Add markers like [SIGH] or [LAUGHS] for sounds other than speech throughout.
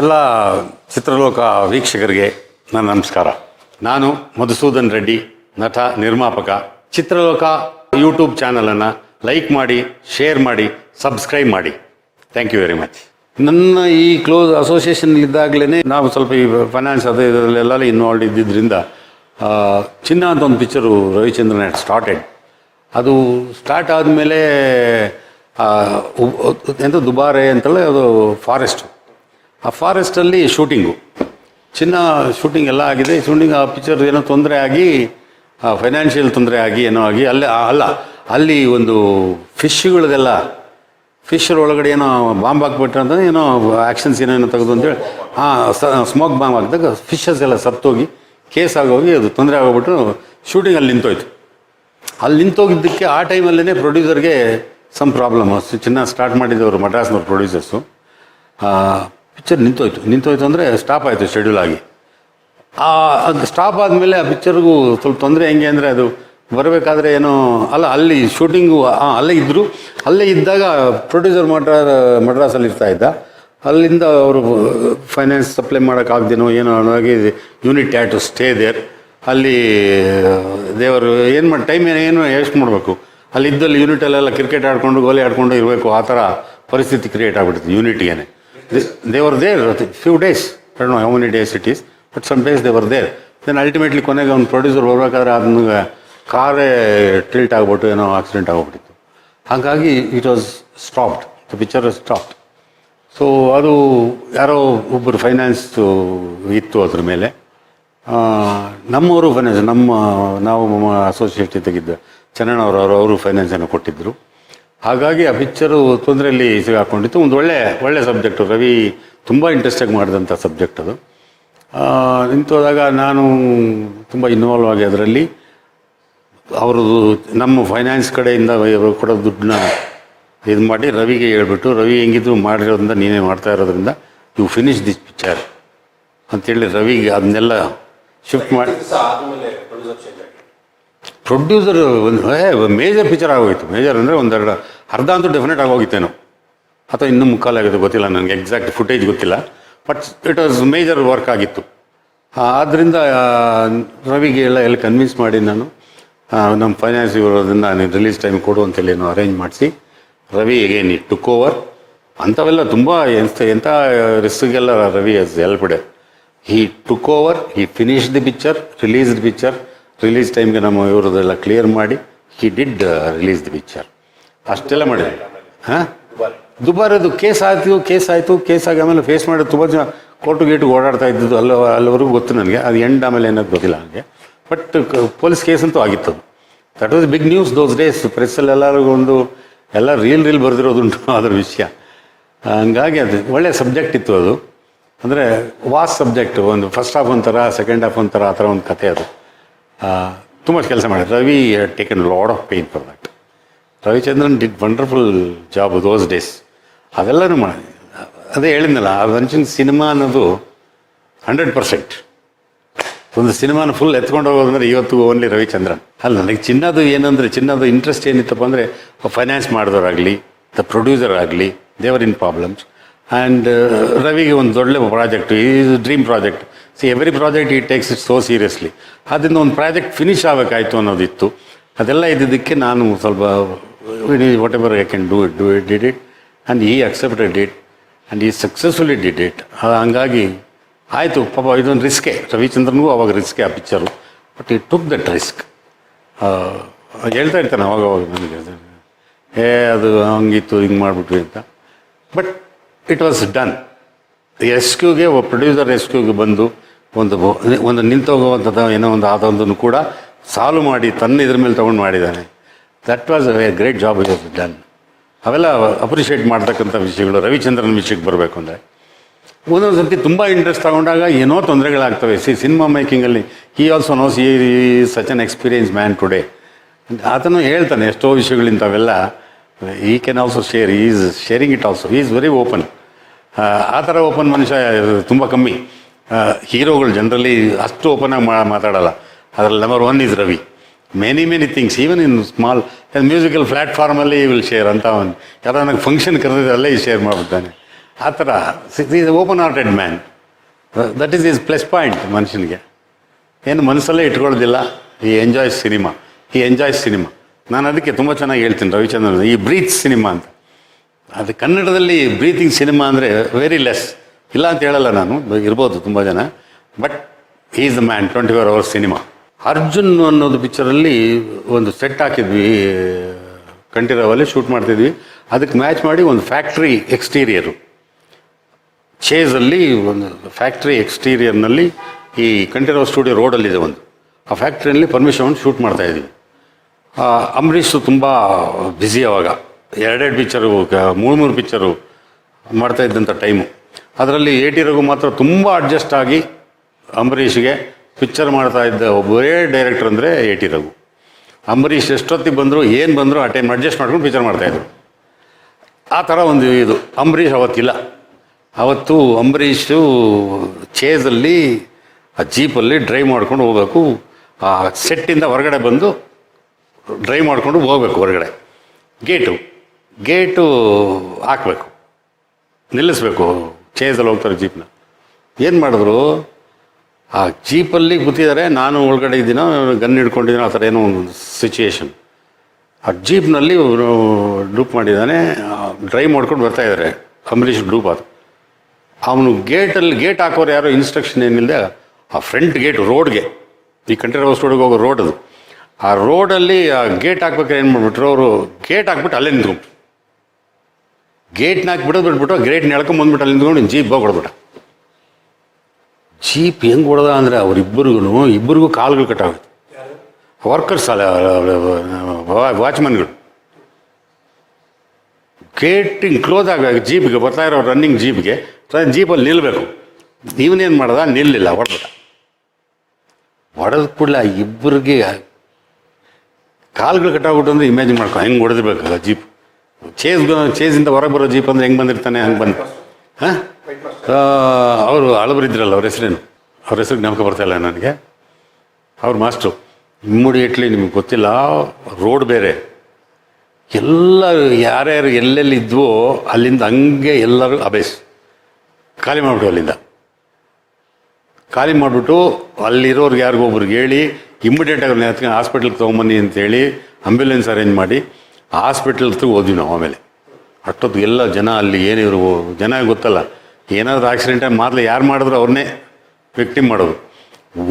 ಎಲ್ಲ ಚಿತ್ರಲೋಕ ವೀಕ್ಷಕರಿಗೆ ನನ್ನ ನಮಸ್ಕಾರ. ನಾನು ಮಧುಸೂದನ್ ರೆಡ್ಡಿ, ನಟ, ನಿರ್ಮಾಪಕ. ಚಿತ್ರಲೋಕ ಯೂಟ್ಯೂಬ್ ಚಾನಲನ್ನು ಲೈಕ್ ಮಾಡಿ, ಶೇರ್ ಮಾಡಿ, ಸಬ್ಸ್ಕ್ರೈಬ್ ಮಾಡಿ. ಥ್ಯಾಂಕ್ ಯು ವೆರಿ ಮಚ್ ನನ್ನ ಈ ಕ್ಲೋಸ್ ಅಸೋಸಿಯೇಷನ್ ಇದ್ದಾಗಲೇ ನಾವು ಸ್ವಲ್ಪ ಈ ಫೈನಾನ್ಸ್ ಅದು ಇದರಲ್ಲೆಲ್ಲ ಇನ್ವಾಲ್ವ್ ಇದ್ದಿದ್ದರಿಂದ ಚಿನ್ನ ಅಂತ ಒಂದು ಪಿಕ್ಚರು ರವಿಚಂದ್ರನ್ ಸ್ಟಾರ್ಟೆಡ್ ಅದು ಸ್ಟಾರ್ಟ್ ಆದಮೇಲೆ ಎಂತ ದುಬಾರೆ ಅಂತಲ್ಲ, ಅದು ಫಾರೆಸ್ಟು ಆ ಫಾರೆಸ್ಟಲ್ಲಿ ಶೂಟಿಂಗು. ಚಿನ್ನ ಶೂಟಿಂಗ್ ಎಲ್ಲ ಆಗಿದೆ. ಶೂಟಿಂಗ್, ಆ ಪಿಕ್ಚರ್ ಏನೋ ತೊಂದರೆ ಆಗಿ ಫೈನಾನ್ಷಿಯಲ್ ತೊಂದರೆ ಆಗಿ ಏನೋ ಆಗಿ, ಅಲ್ಲೇ ಅಲ್ಲ, ಅಲ್ಲಿ ಒಂದು ಫಿಶ್ಗಳದೆಲ್ಲ, ಫಿಶರ್ ಒಳಗಡೆ ಏನೋ ಬಾಂಬ್ ಹಾಕ್ಬಿಟ್ರೆ ಅಂತಂದ್ರೆ ಏನೋ ಆ್ಯಕ್ಷನ್ಸ್ ಏನೇನೋ ತೆಗೆದು ಅಂತೇಳಿ ಹಾಂ ಸ್ಮೋಕ್ ಬಾಂಬ್ ಹಾಕಿದಾಗ ಫಿಶಸ್ ಎಲ್ಲ ಸತ್ತೋಗಿ, ಕೇಸ್ ಆಗೋಗಿ ಅದು ತೊಂದರೆ ಆಗೋಗ್ಬಿಟ್ಟು ಶೂಟಿಂಗ್ ಅಲ್ಲಿ ನಿಂತೋಯ್ತು. ಅಲ್ಲಿ ನಿಂತೋಗಿದ್ದಕ್ಕೆ ಆ ಟೈಮಲ್ಲೇ ಪ್ರೊಡ್ಯೂಸರ್ಗೆ ಸಮ್ ಪ್ರಾಬ್ಲಮ್. ಚಿನ್ನ ಸ್ಟಾರ್ಟ್ ಮಾಡಿದವರು ಮಡ್ರಾಸ್ನವ್ರು ಪ್ರೊಡ್ಯೂಸರ್ಸು. ಪಿಕ್ಚರ್ ನಿಂತೋಯ್ತು. ನಿಂತೋಯ್ತು ಅಂದರೆ ಸ್ಟಾಪ್ ಆಯಿತು ಶೆಡ್ಯೂಲ್ ಆಗಿ. ಆ ಸ್ಟಾಪ್ ಆದಮೇಲೆ ಆ ಪಿಕ್ಚರ್ಗೂ ಸ್ವಲ್ಪ ತೊಂದರೆ ಹೆಂಗೆ ಅಂದರೆ ಅದು ಬರಬೇಕಾದ್ರೆ ಏನೋ, ಅಲ್ಲ, ಅಲ್ಲಿ ಶೂಟಿಂಗು ಅಲ್ಲೇ ಇದ್ದರು ಅಲ್ಲೇ ಇದ್ದಾಗ ಪ್ರೊಡ್ಯೂಸರ್ ಮಡ್ರಾ ಮಡ್ರಾಸಲ್ಲಿ ಇರ್ತಾ ಇದ್ದ. ಅಲ್ಲಿಂದ ಅವರು ಫೈನಾನ್ಸ್ ಸಪ್ಲೈ ಮಾಡೋಕ್ಕಾಗ್ದೇನೋ ಏನೋ ಹಾಗೆ unit had to stay there ಅಲ್ಲಿ, ದೇವರು ಏನು ಮಾಡಿ ಟೈಮ್ ಏನು ಎಷ್ಟು ಮಾಡಬೇಕು. ಅಲ್ಲಿ ಇದ್ದಲ್ಲಿ ಯೂನಿಟಲ್ಲೆಲ್ಲ ಕ್ರಿಕೆಟ್ ಆಡಿಕೊಂಡು ಗೋಲಿ ಆಡ್ಕೊಂಡು ಇರಬೇಕು. ಆ ಥರ ಪರಿಸ್ಥಿತಿ ಕ್ರಿಯೇಟ್ ಆಗಿಬಿಡ್ತು ಯೂನಿಟ್ಗೆ days. I few days know how days days it is but days days were there. Then ultimately ಕೊನೆಗೆ ಅವ್ನು ಪ್ರೊಡ್ಯೂಸರ್ ಬರ್ಬೇಕಾದ್ರೆ ಅದನ್ನ ಕಾರೇ ಟಿಲ್ಟ್ ಆಗ್ಬಿಟ್ಟು ಏನೋ ಆಕ್ಸಿಡೆಂಟ್ ಆಗಿಬಿಟ್ಟಿತ್ತು. ಹಾಗಾಗಿ it was stopped the picture stopped so ಅದು ಯಾರೋ ಒಬ್ಬರು ಫೈನಾನ್ಸ್ ಇತ್ತು ಅದ್ರ ಮೇಲೆ. ನಮ್ಮವರು ಫೈನಾನ್ಸ್ ನಮ್ಮ, ನಾವು ಅಸೋಸಿಯೇಟ್ ತೆಗಿದ್ದ ಚನ್ನಣ್ಣವರು ಅವರು ಅವರು ಫೈನಾನ್ಸನ್ನು ಕೊಟ್ಟಿದ್ದರು ಹಾಗಾಗಿ ಆ ಪಿಕ್ಚರು ತೊಂದರೆಯಲ್ಲಿ ಸಿಗಾಕೊಂಡಿತ್ತು. ಒಂದು ಒಳ್ಳೆ ಒಳ್ಳೆ ಸಬ್ಜೆಕ್ಟು ರವಿ ತುಂಬ ಇಂಟ್ರೆಸ್ಟಾಗಿ ಮಾಡಿದಂಥ ಸಬ್ಜೆಕ್ಟ್ ಅದು. ನಿಂತು ನಿಂತೋದಾಗ ನಾನು ತುಂಬ ಇನ್ವಾಲ್ವ್ ಆಗಿ ಅದರಲ್ಲಿ. ಅವರು ನಮ್ಮ ಫೈನಾನ್ಸ್ ಕಡೆಯಿಂದ ಕೊಡೋ ದುಡ್ಡನ್ನ ಇದು ಮಾಡಿ ರವಿಗೆ ಹೇಳ್ಬಿಟ್ಟು ರವಿ ಹೆಂಗಿದ್ರು ಮಾಡಿರೋದ್ರಿಂದ ನೀನೇ ಮಾಡ್ತಾ ಇರೋದ್ರಿಂದ ಯು ಫಿನಿಶ್ ದಿಸ್ ಪಿಕ್ಚರ್ ಅಂತೇಳಿ ರವಿಗೆ ಅದನ್ನೆಲ್ಲ ಶಿಫ್ಟ್ ಮಾಡಿ ಪ್ರೊಡ್ಯೂಸರ್ ಒಂದು ಮೇಜರ್ ಪಿಕ್ಚರ್ ಆಗೋಯ್ತು. ಮೇಜರ್ ಅಂದರೆ ಒಂದೆರಡು ಅರ್ಧ ಅಂತೂ ಡೆಫಿನೆಟ್ ಆಗೋಗಿತ್ತೇನೋ ಅಥವಾ ಇನ್ನೂ ಮುಕ್ಕಾಲಾಗಿದೆ ಗೊತ್ತಿಲ್ಲ, ನನಗೆ ಎಕ್ಸಾಕ್ಟ್ ಫುಟೇಜ್ ಗೊತ್ತಿಲ್ಲ. But it was major work ಆಗಿತ್ತು. ಆದ್ದರಿಂದ ರವಿಗೆ ಎಲ್ಲ ಎಲ್ಲಿ ಕನ್ವಿನ್ಸ್ ಮಾಡಿ ನಾನು ನಮ್ಮ ಫೈನಾನ್ಸ್ ಇರೋದ್ರಿಂದ ನೀನು ರಿಲೀಸ್ ಟೈಮ್ ಕೊಡು ಅಂತೇಳಿ ಏನು ಅರೇಂಜ್ ಮಾಡಿಸಿ Ravi again he took over ಅಂಥವೆಲ್ಲ ತುಂಬ ಎಂಥ ಎಂಥ ರಿಸ್ಕ್ಗೆಲ್ಲ Ravi is helped he took over he finish the picture release the picture release ಟೈಮ್ಗೆ ನಮ್ಮ ಇವರದೆಲ್ಲ ಕ್ಲಿಯರ್ ಮಾಡಿ he did release the picture ಅಷ್ಟೆಲ್ಲ ಮಾಡಿದೆ. ಹಾಂ? ದುಬಾರದು ಕೇಸ್ ಆಯಿತು ಕೇಸ್ ಆಯಿತು ಕೇಸ್ ಆಗಿ ಆಮೇಲೆ ಫೇಸ್ ಮಾಡೋದು ತುಂಬ ಜನ ಕೋರ್ಟು ಗೇಟು ಓಡಾಡ್ತಾ ಇದ್ದದ್ದು ಅಲ್ಲ ಅಲ್ಲಿವರೆಗೂ ಗೊತ್ತು ನನಗೆ. ಅದು ಎಂಡ್ ಆಮೇಲೆ ಏನದು ಗೊತ್ತಿಲ್ಲ ನನಗೆ. ಬಟ್ ಪೊಲೀಸ್ ಕೇಸ್ ಅಂತೂ ಆಗಿತ್ತು that was big news those days ಪ್ರೆಸ್ಸಲ್ಲಿ ಎಲ್ಲರಿಗೂ ಒಂದು ಎಲ್ಲ ರೀಲ್ ರೀಲ್ ಬರೆದಿರೋದುಂಟು [LAUGHS] ಅದ್ರ ವಿಷಯ. ಹಂಗಾಗಿ ಅದು ಒಳ್ಳೆಯ ಸಬ್ಜೆಕ್ಟ್ ಇತ್ತು ಅದು. ಅಂದರೆ ವಾಸ್ ಸಬ್ಜೆಕ್ಟ್ ಒಂದು ಫಸ್ಟ್ ಹಾಫ್ ಒಂಥರ ಸೆಕೆಂಡ್ ಹಾಫ್ ಒಂಥರ ಆ ಥರ ಒಂದು ಕಥೆ ಅದು. ತುಂಬ ಕೆಲಸ ಮಾಡಿದ್ರು. Ravi taken lot of pain for that Ravichandran did wonderful job those days ಅದೆಲ್ಲನೂ ಮಾಡಿ. ಅದೇ ಹೇಳಿದ್ನಲ್ಲ, ಆ ಮನುಷ್ಯನ ಸಿನಿಮಾ ಅನ್ನೋದು ಹಂಡ್ರೆಡ್ ಪರ್ಸೆಂಟ್ ಒಂದು ಸಿನಿಮಾನ ಫುಲ್ ಎತ್ಕೊಂಡು ಹೋಗೋದಂದ್ರೆ ಇವತ್ತು ಓನ್ಲಿ ರವಿಚಂದ್ರನ್. ಅಲ್ಲ, ನನಗೆ ಚಿನ್ನದು ಏನಂದರೆ ಚಿನ್ನದು ಇಂಟ್ರೆಸ್ಟ್ ಏನಿತ್ತಪ್ಪ ಅಂದರೆ ಫೈನಾನ್ಸ್ ಮಾಡಿದವರಾಗಲಿ ದ ಪ್ರೊಡ್ಯೂಸರ್ ಆಗಲಿ ದೇವರ್ ಇನ್ ಪ್ರಾಬ್ಲಮ್ಸ್ ಆ್ಯಂಡ್ ರವಿಗೆ ಒಂದು ದೊಡ್ಡ project is dream project see every project he takes it so seriously ಅದರಿಂದ ಒಂದು ಪ್ರಾಜೆಕ್ಟ್ ಫಿನಿಶ್ ಆಗಬೇಕಾಯ್ತು ಅನ್ನೋದಿತ್ತು. ಅದೆಲ್ಲ ಇದ್ದಿದ್ದಕ್ಕೆ ನಾನು ಸ್ವಲ್ಪ whatever I can do it do it did it and he accepted it and he successfully did it ಹಂಗಾಗಿ ಆಯಿತು, ಪಾಪ ಇದೊಂದು ರಿಸ್ಕೆ ರವಿಚಂದ್ರನಿಗೂ ಅವಾಗ ರಿಸ್ಕೆ ಆ picture but he took that risk ಹೇಳ್ತಾ ಇರ್ತಾನೆ ಅವಾಗ ಅವಾಗ ನನಗೆ. ಏ, ಅದು ಹಂಗಿತ್ತು, ಹಿಂಗೆ ಮಾಡಿಬಿಟ್ವಿ ಅಂತ. ಬಟ್ ಇಟ್ ವಾಸ್ ಡನ್ ರೆಸ್ಕ್ಯೂಗೆ ಒಬ್ಬ ಪ್ರೊಡ್ಯೂಸರ್ ರೆಸ್ಕ್ಯೂಗೆ ಬಂದು, ಒಂದು ಒಂದು ನಿಂತೋಗುವಂಥದ್ದು, ಏನೋ ಒಂದು ಆದೊಂದನ್ನು ಕೂಡ ಸಾಲ್ವ್ ಮಾಡಿ ತನ್ನ ಇದ್ರ ಮೇಲೆ ತೊಗೊಂಡು ಮಾಡಿದ್ದಾನೆ. That was a great job is done ಅವೆಲ್ಲ ಅಪ್ರಿಷಿಯೇಟ್ ಮಾಡ್ತಕ್ಕಂಥ ವಿಷಯಗಳು. ರವಿಚಂದ್ರನ ವಿಷಯಕ್ಕೆ ಬರಬೇಕು ಅಂದರೆ. ಒಂದೊಂದು ಸರ್ತಿ ತುಂಬ ಇಂಟ್ರೆಸ್ಟ್ ತಗೊಂಡಾಗ ಏನೋ ತೊಂದರೆಗಳಾಗ್ತವೆ. C cinema ಮೇಕಿಂಗಲ್ಲಿ he also knows he such an experience man today ಆತನು ಹೇಳ್ತಾನೆ ಎಷ್ಟೋ ವಿಷಯಗಳಿಂತವೆಲ್ಲ he can also share is sharing it also is very open ಆ ಥರ ಓಪನ್ ಮನುಷ್ಯ ತುಂಬ ಕಮ್ಮಿ. ಹೀರೋಗಳು ಜನರಲಿ ಅಷ್ಟು ಓಪನ್ ಆಗಿ ಮಾತಾಡಲ್ಲ. ಅದರಲ್ಲಿ number one is Ravi many many things even in small musical ಪ್ಲ್ಯಾಟ್ಫಾರ್ಮಲ್ಲಿ will share ಅಂತ ಒಂದು. ಯಾರೋ ನನಗೆ ಫಂಕ್ಷನ್ ಕರೆದಿದ್ದಲ್ಲೇ ಈ ಶೇರ್ ಮಾಡಿಬಿಡ್ತಾನೆ. ಆ ಥರ is open hearted man that is is plus point ಮನುಷ್ಯನಿಗೆ. ಏನು ಮನಸ್ಸಲ್ಲೇ ಇಟ್ಕೊಳ್ಳೋದಿಲ್ಲ. He enjoy cinema he enjoy cinema ನಾನು ಅದಕ್ಕೆ ತುಂಬ ಚೆನ್ನಾಗಿ ಹೇಳ್ತೀನಿ ರವಿಚಂದ್ರನ್. ಈ ಬ್ರೀತ್ ಸಿನಿಮಾ ಅಂತ. ಅದು ಕನ್ನಡದಲ್ಲಿ ಬ್ರೀತಿಂಗ್ ಸಿನಿಮಾ ಅಂದರೆ ವೆರಿ ಲೆಸ್ ಇಲ್ಲ ಅಂತ ಹೇಳಲ್ಲ ನಾನು, ಇರ್ಬೋದು ತುಂಬ ಜನ. But is the man twenty four hours cinema Arjun ಅನ್ನೋದು ಪಿಕ್ಚರಲ್ಲಿ ಒಂದು ಸೆಟ್ ಹಾಕಿದ್ವಿ. ಕಂಠೀರವಲ್ಲಿ ಶೂಟ್ ಮಾಡ್ತಿದ್ವಿ. ಅದಕ್ಕೆ ಮ್ಯಾಚ್ ಮಾಡಿ ಒಂದು ಫ್ಯಾಕ್ಟ್ರಿ ಎಕ್ಸ್ಟೀರಿಯರು ಚೇಸಲ್ಲಿ ಒಂದು ಫ್ಯಾಕ್ಟ್ರಿ ಎಕ್ಸ್ಟೀರಿಯರ್ನಲ್ಲಿ ಈ ಕಂಠೀರವ ಸ್ಟುಡಿಯೋ ರೋಡಲ್ಲಿದೆ ಒಂದು. ಆ ಫ್ಯಾಕ್ಟ್ರಿಯಲ್ಲಿ ಪರ್ಮಿಷನ್ ಶೂಟ್ ಮಾಡ್ತಾ ಇದ್ವಿ. ಆ, ಅಂಬರೀಷ್ ತುಂಬ ಬ್ಯುಸಿ ಅವಾಗ. ಎರಡೆರಡು ಪಿಕ್ಚರು ಮೂರು ಮೂರು ಪಿಕ್ಚರು ಮಾಡ್ತಾ ಇದ್ದಂಥ ಟೈಮು ಅದರಲ್ಲಿ ಎ ಮಾತ್ರ ತುಂಬ ಅಡ್ಜಸ್ಟ್ ಆಗಿ ಅಂಬರೀಷ್ಗೆ ಪಿಕ್ಚರ್ ಮಾಡ್ತಾ ಇದ್ದ ಒಬ್ಬರೇ ಡೈರೆಕ್ಟರ್ ಅಂದರೆ ಎ ಟಿ ರಘು. ಅಂಬರೀಷ್ ಎಷ್ಟೊತ್ತಿಗೆ ಬಂದರು, ಏನು ಬಂದರೂ, ಆ ಟೈಮ್ ಅಡ್ಜಸ್ಟ್ ಮಾಡ್ಕೊಂಡು ಪಿಕ್ಚರ್ ಮಾಡ್ತಾಯಿದ್ರು ಆ ಥರ ಒಂದು ಇದು. ಅಂಬರೀಷ್ ಅವತ್ತಿಲ್ಲ. ಅವತ್ತು ಅಂಬರೀಷು ಚೇಜಲ್ಲಿ ಆ ಜೀಪಲ್ಲಿ ಡ್ರೈವ್ ಮಾಡ್ಕೊಂಡು ಹೋಗಬೇಕು. ಆ ಸೆಟ್ಟಿಂದ ಹೊರಗಡೆ ಬಂದು ಡ್ರೈವ್ ಮಾಡಿಕೊಂಡು ಹೋಗ್ಬೇಕು ಹೊರಗಡೆ. ಗೇಟು. ಗೇಟು ಹಾಕಬೇಕು. ನಿಲ್ಲಿಸ್ಬೇಕು ಚೇಜಲ್ಲಿ ಹೋಗ್ತಾರೆ ಜೀಪ್ನ ಏನು ಮಾಡಿದ್ರು? ಆ ಜೀಪಲ್ಲಿ ಕೂತಿದ್ದಾರೆ. ನಾನು ಒಳಗಡೆ ಇದ್ದೀನ? ಗನ್ ಹಿಡ್ಕೊಂಡಿದ್ದೀನೋ? ಆ ಥರ ಏನೋ ಒಂದು ಸಿಚುಯೇಷನ್ ಆ ಜೀಪ್ನಲ್ಲಿ ಡೂಪ್ ಮಾಡಿದ್ದಾನೆ. ಡ್ರೈವ್ ಮಾಡ್ಕೊಂಡು ಬರ್ತಾ ಇದ್ದಾರೆ. ಅಂಬರೀಷ್ ಡೂಪ್ ಅದು. ಅವನು ಗೇಟಲ್ಲಿ, ಗೇಟ್ ಹಾಕೋರು ಯಾರೋ ಇನ್ಸ್ಟ್ರಕ್ಷನ್ ಏನಿಲ್ಲದೆ ಆ ಫ್ರಂಟ್ ಗೇಟ್ ರೋಡ್ಗೆ ಈ ಕಂಠೀರವ ರೋಡ್ಗೆ ಹೋಗೋ ರೋಡ್ ಅದು. ಆ ರೋಡಲ್ಲಿ ಆ ಗೇಟ್ ಹಾಕ್ಬೇಕಾದ್ರೆ ಏನು ಮಾಡ್ಬಿಟ್ರು ಅವರು ಗೇಟ್ ಹಾಕ್ಬಿಟ್ಟು ಅಲ್ಲೇ ನಿಂತ್ಕೊಂಡ್ರು. ಗೇಟ್ನ ಹಾಕ್ಬಿಡೋದು ಬಿಟ್ಬಿಟ್ಟು ಗೇಟ್ನ ಎಳ್ಕೊಂಡ್ ಬಂದ್ಬಿಟ್ಟು ಅಲ್ಲಿ ನಿಂತ್ಕೊಂಡು ಜೀಪ್ ಹೋಗಿ ಜೀಪ್ ಹೆಂಗೆ ಹೊಡೆದ ಅಂದರೆ ಅವರಿಬ್ಬರಿಗೂ ಇಬ್ಬರಿಗೂ ಕಾಲುಗಳು ಕಟ್ಟಾಗುತ್ತೆ ವರ್ಕರ್ಸ್ ಅಲ್ಲ ವಾಚ್ಮನ್ಗಳು ಗೇಟಿಂಗ್ ಕ್ಲೋಸ್ ಆಗ ಜೀಪ್ಗೆ ಬರ್ತಾ ಇರೋ ರನ್ನಿಂಗ್ ಜೀಪ್ಗೆ ಜೀಪಲ್ಲಿ ನಿಲ್ಲಬೇಕು ಇವನೇನು ಮಾಡ್ದ? ನಿಲ್ಲಿಲ್ಲ, ಹೊಡೆದ. ಹೊಡೆದ ಕೂಡಲೇ ಇಬ್ಬರಿಗೆ ಕಾಲುಗಳು ಕಟ್ಟಾಗ್ಬಿಟ್ಟು ಅಂದ್ರೆ ಇಮ್ಯಾಜಿನ್ ಮಾಡ್ಕೊ, ಹೆಂಗೆ ಹೊಡೆದಿರ್ಬೇಕು ಜೀಪ್? ಚೇಸ್ ಚೇಸಿಂದ ಹೊರಗೆ ಬರೋ ಜೀಪ್ ಅಂದರೆ ಹೆಂಗೆ ಬಂದಿರ್ತಾನೆ, ಹಂಗೆ ಬಂದು ಹಾಂ? ಅವರು ಹಳಬರಿದ್ರಲ್ಲ ಅವ್ರ ಹೆಸರೇನು? ಅವ್ರ ಹೆಸರು ಜ್ಞಾಪಕ ಬರ್ತಾ ಇಲ್ಲ ನನಗೆ. ಅವ್ರ ಮಾಸ್ಟ್ರು. ಇಮ್ಮಿಡಿಯೇಟ್ಲಿ ನಿಮ್ಗೆ ಗೊತ್ತಿಲ್ಲ, ರೋಡ್ ಬೇರೆ. ಎಲ್ಲ ಯಾರ್ಯಾರು ಎಲ್ಲೆಲ್ಲಿ ಇದ್ವೋ ಅಲ್ಲಿಂದ ಹಂಗೆ ಎಲ್ಲರೂ ಅಬೇಸ್ ಖಾಲಿ ಮಾಡಿಬಿಟ್ಟು ಅಲ್ಲಿಂದ. ಖಾಲಿ ಮಾಡಿಬಿಟ್ಟು ಅಲ್ಲಿರೋರ್ಗೆ ಯಾರಿಗೊಬ್ರಿಗೆ ಹೇಳಿ ಇಮ್ಮಿಡಿಯೇಟಾಗಿ ಅವ್ರನ್ನ ಎತ್ಕೊಂಡು ಹಾಸ್ಪಿಟ್ಲಿಗೆ ತೊಗೊಂಬನ್ನಿ ಅಂತೇಳಿ ಆಂಬ್ಯುಲೆನ್ಸ್ ಅರೇಂಜ್ ಮಾಡಿ ಹಾಸ್ಪಿಟ್ಲ್ ಹೋದ್ವಿ ನಾವು ಆಮೇಲೆ. ಅಷ್ಟೊತ್ತು ಎಲ್ಲ ಜನ ಅಲ್ಲಿ ಏನಿದ್ರು, ಜನ ಗೊತ್ತಲ್ಲ. ಏನಾದರೂ ಆಕ್ಸಿಡೆಂಟ್ ಆಗಿ ಮೊದಲು ಯಾರು ಮಾಡಿದ್ರು ಅವ್ರನ್ನೇ ವಿಕ್ಟಿಮ್ ಮಾಡೋದು.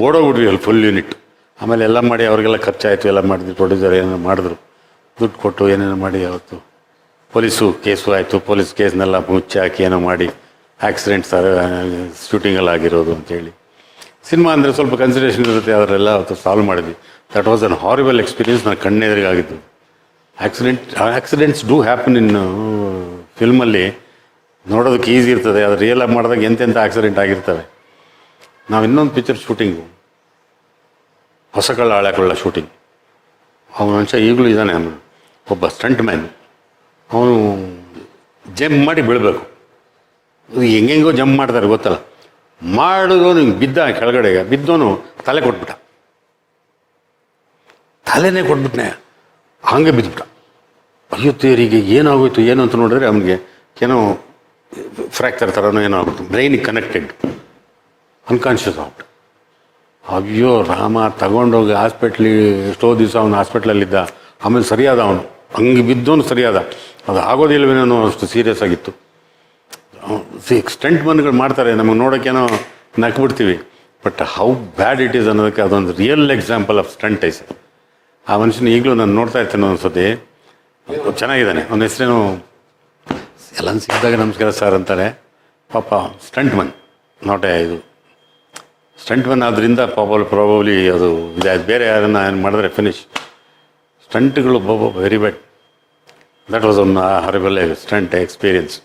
ಓಡೋಗ್ಬಿಟ್ವಿ ಅಲ್ಲಿ ಫುಲ್ ಯೂನಿಟ್ ಆಮೇಲೆ ಎಲ್ಲ ಮಾಡಿ ಅವ್ರಿಗೆಲ್ಲ ಖರ್ಚಾಯಿತು, ಎಲ್ಲ ಮಾಡಿದ್ವಿ ಪ್ರೊಡ್ಯೂಸರ್ ಏನೇನು ಮಾಡಿದ್ರು. ದುಡ್ಡು ಕೊಟ್ಟು ಏನೇನೋ ಮಾಡಿ ಅವತ್ತು. ಪೊಲೀಸು ಕೇಸು ಆಯಿತು, ಪೊಲೀಸ್ ಕೇಸ್ನೆಲ್ಲ ಮುಚ್ಚಿ ಹಾಕಿ ಏನೋ ಮಾಡಿ ಆಕ್ಸಿಡೆಂಟ್ಸ್ ಶೂಟಿಂಗಲ್ಲಿ ಆಗಿರೋದು ಅಂತೇಳಿ ಸಿನಿಮಾ ಅಂದರೆ ಸ್ವಲ್ಪ ಕನ್ಸಿಡರೇಷನ್ ಇರುತ್ತೆ ಅದರೆಲ್ಲ ಅವತ್ತು ಸಾಲ್ವ್ ಮಾಡಿದ್ವಿ. That was an horrible experience ನಾನು ಕಣ್ಣೆದುರಿಗಾಗಿದ್ದು. Accident accidents do happen in ಫಿಲ್ಮಲ್ಲಿ ನೋಡೋದಕ್ಕೆ ಈಸಿ ಇರ್ತದೆ ಅದು ರಿಯಲ್ ಆಗಿ ಮಾಡಿದಾಗ ಎಂತೆಂಥ ಆಕ್ಸಿಡೆಂಟ್ ಆಗಿರ್ತವೆ. ನಾವು ಇನ್ನೊಂದು ಪಿಕ್ಚರ್ ಶೂಟಿಂಗು ಹೊಸ ಕಳ್ಳ ಹಳೆಕೊಳ್ಳ ಶೂಟಿಂಗ್ ಅವನ ಮನುಷ್ಯ ಈಗಲೂ ಇದ್ದಾನೆ ಅವನು. ಒಬ್ಬ ಸ್ಟಂಟ್ ಮ್ಯಾನ್ ಅವನು ಜಂಪ್ ಮಾಡಿ ಬೀಳಬೇಕು. ಇದು ಹೆಂಗೆಂಗೋ ಜಂಪ್ ಮಾಡ್ತಾರೆ, ಗೊತ್ತಲ್ಲ. ಮಾಡಿದವನು ಬಿದ್ದ ಕೆಳಗಡೆಗೆ ಬಿದ್ದವನು ತಲೆ ಕೊಟ್ಬಿಟ್ಟ. ತಲೆನೇ ಕೊಟ್ಬಿಟ್ನೆ. ಹಂಗೆ ಬಿದ್ದುಬಿಟ್ಟ ಅಯ್ಯೋ, ತೇರಿಗೆ ಏನಾಗೋಯ್ತು, ಏನು ಅಂತ ನೋಡಿದ್ರೆ ಅವನಿಗೆ ಏನೋ ಫ್ರ್ಯಾಕ್ಚರ್ ಥರನೂ ಏನೋ ಆಗ್ಬಿಟ್ಟು ಬ್ರೈನಿಗೆ ಕನೆಕ್ಟೆಡ್ ಅನ್ಕಾನ್ಷಿಯಸ್ ಆಗ್ಬಿಟ್ಟು ಅಯ್ಯೋ, ರಾಮ, ತಗೊಂಡೋಗಿ ಹಾಸ್ಪಿಟ್ಲಿ ಎಷ್ಟೋ ದಿವಸ ಅವನು ಹಾಸ್ಪಿಟ್ಲಲ್ಲಿದ್ದ ಆಮೇಲೆ ಸರಿಯಾದ ಅವನು. ಹಂಗೆ ಬಿದ್ದವನು ಸರಿಯಾದ. ಅದು ಆಗೋದಿಲ್ವೇನೋ ಅಷ್ಟು ಸೀರಿಯಸ್ ಆಗಿತ್ತು. ಸ್ಟಂಟ್ ಮನ್ಗಳು ಮಾಡ್ತಾರೆ. ನಮಗೆ ನೋಡೋಕ್ಕೇನೋ ನಕ್ಬಿಡ್ತೀವಿ but how bad it is ಅನ್ನೋದಕ್ಕೆ ಅದೊಂದು real example of stunt is ಆ ಮನುಷ್ಯನ ಈಗಲೂ ನಾನು ನೋಡ್ತಾ ಇರ್ತೇನೆ ಒಂದ್ಸತಿ ಚೆನ್ನಾಗಿದ್ದಾನೆ. ಅವನ ಹೆಸರೇನು ಎಲ್ಲ ಸಿಕ್ಕಿದಾಗ ನಮಸ್ಕಾರ ಸರ್ ಅಂತಾರೆ ಪಾಪ ಸ್ಟಂಟ್ ಮನ್ ನಾಟ್ ಇದು. ಸ್ಟಂಟ್ ಮನ್ ಆದ್ರಿಂದ ಪಾಪ ಪ್ರಾಬಬ್ಲಿ ಅದು ಇದಾಯ್ತು. ಬೇರೆ ಯಾರನ್ನ ಏನು ಮಾಡಿದ್ರೆ finish ಸ್ಟಂಟ್ಗಳು very bad that was one horrible stunt experience